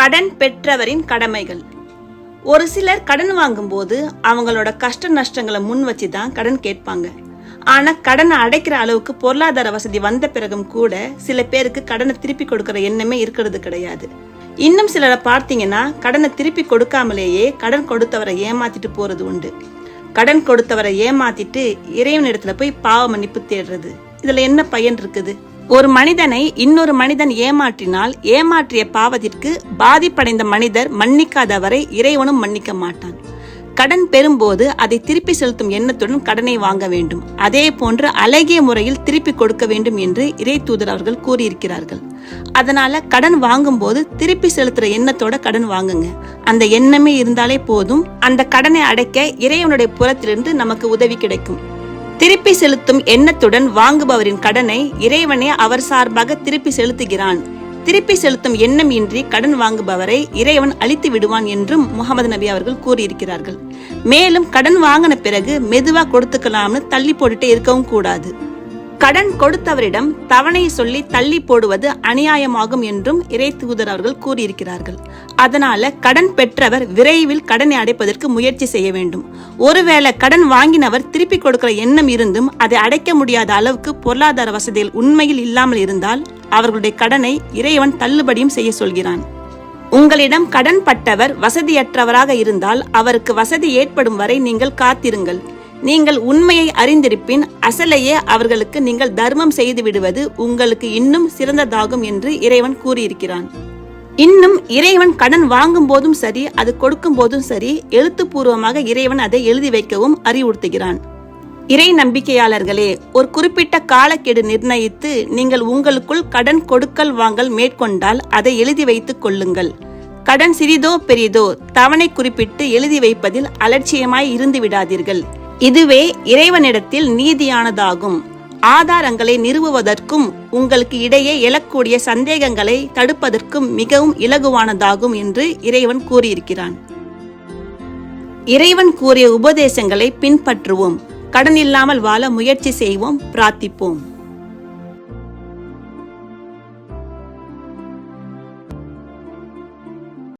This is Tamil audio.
கடன் பெற்றவரின் கடமைகள். ஒரு சிலர் கடன் வாங்கும்போது அவங்களோட கஷ்ட நஷ்டங்களை முன் வச்சு தான் கடன் கேட்பாங்க. ஆனா கடனை அடைக்கிற அளவுக்கு பொருளாதார வசதி வந்த பிறகும் கூட சில பேருக்கு கடனை திருப்பி கொடுக்கிற எண்ணமே இருக்கிறது கிடையாது. இன்னும் சிலரை பார்த்தீங்கன்னா கடனை திருப்பி கொடுக்காமலேயே கடன் கொடுத்தவரை ஏமாத்திட்டு போறது உண்டு. கடன் கொடுத்தவரை ஏமாத்திட்டு இறைவனிடத்துல போய் பாவ மன்னிப்பு தேடுறது. இதுல என்ன பயன் இருக்குது? ஒரு மனிதனை இன்னொரு மனிதன் ஏமாற்றினால் ஏமாற்றிய பாவத்திற்கு பாதிப்படைந்த மனிதர் மன்னிக்காதவரை இறைவனும் மன்னிக்க மாட்டான். கடன் பெறும்போது அதை திருப்பி செலுத்தும் எண்ணத்துடன் கடனை வாங்க வேண்டும். அதே போன்று அழகிய முறையில் திருப்பி கொடுக்க வேண்டும் என்று இறை தூதர் அவர்கள் கூறியிருக்கிறார்கள். அதனால கடன் வாங்கும்போது திருப்பி செலுத்துற எண்ணத்தோட கடன் வாங்குங்க. அந்த எண்ணமே இருந்தாலே போதும். அந்த கடனை அடைக்க இறைவனுடைய புறத்திலிருந்து நமக்கு உதவி கிடைக்கும். திருப்பி செலுத்தும் எண்ணத்துடன் வாங்குபவரின் கடனை இறைவனே அவர் சார்பாக திருப்பி செலுத்துகிறான். திருப்பி செலுத்தும் எண்ணம் இன்றி கடன் வாங்குபவரை இறைவன் அழித்து விடுவான் என்றும் முகமது நபி அவர்கள் கூறியிருக்கிறார்கள். மேலும் கடன் வாங்கின பிறகு மெதுவா கொடுத்துக்கலாம்னு தள்ளி போட்டுட்டே இருக்கவும் கூடாது. கடன் கொடுத்தவரிடம் தவணை சொல்லி தள்ளி போடுவது அநியாயமாகும் என்றும் இறை தூதர் அவர்கள் கூறியிருக்கிறார்கள். அதனால கடன் பெற்றவர் விரைவில் கடனை அடைப்பதற்கு முயற்சி செய்ய வேண்டும். ஒருவேளை கடன் வாங்கினவர் திருப்பி கொடுக்கிற எண்ணம் இருந்தும் அதை அடைக்க முடியாத அளவுக்கு பொருளாதார வசதிகள் உண்மையில் இல்லாமல் இருந்தால் அவர்களுடைய கடனை இறைவன் தள்ளுபடியும் செய்ய சொல்கிறான். உங்களிடம் கடன் பட்டவர் வசதியற்றவராக இருந்தால் அவருக்கு வசதி ஏற்படும் வரை நீங்கள் காத்திருங்கள். நீங்கள் உண்மையை அறிந்திருப்பின் அசலையே அவர்களுக்கு நீங்கள் தர்மம் செய்து விடுவது உங்களுக்கு இன்னும் சிறந்ததாகும் என்று இறைவன் கூறியிருக்கிறான். இன்னும் இறைவன் கடன் வாங்கும் போதும் சரி அது கொடுக்கும் போதும் சரி எழுத்துப்பூர்வமாக இறைவன் அதை எழுதி வைக்கவும் அறிவுறுத்துகிறான். இறை நம்பிக்கையாளர்களே ஒரு குறிப்பிட்ட காலக்கெடு நிர்ணயித்து நீங்கள் உங்களுக்குள் கடன் கொடுக்கல் வாங்கல் மேற்கொண்டால் அதை எழுதி வைத்துக் கொள்ளுங்கள். கடன் சிறிதோ பெரிதோ தவணை குறிப்பிட்டு எழுதி வைப்பதில் அலட்சியமாய் இருந்து விடாதீர்கள். இதுவே இறைவனிடத்தில் நீதியானதாகும். ஆதாரங்களை நிறுவுவதற்கும் உங்களுக்கு இடையே எழக்கூடிய சந்தேகங்களை தடுப்பதற்கும் மிகவும் இலகுவானதாகும் என்று இறைவன் கூறியிருக்கிறான். இறைவன் கூறிய உபதேசங்களை பின்பற்றுவோம். கடன் இல்லாமல் வாழ முயற்சி செய்வோம். பிரார்த்திப்போம்.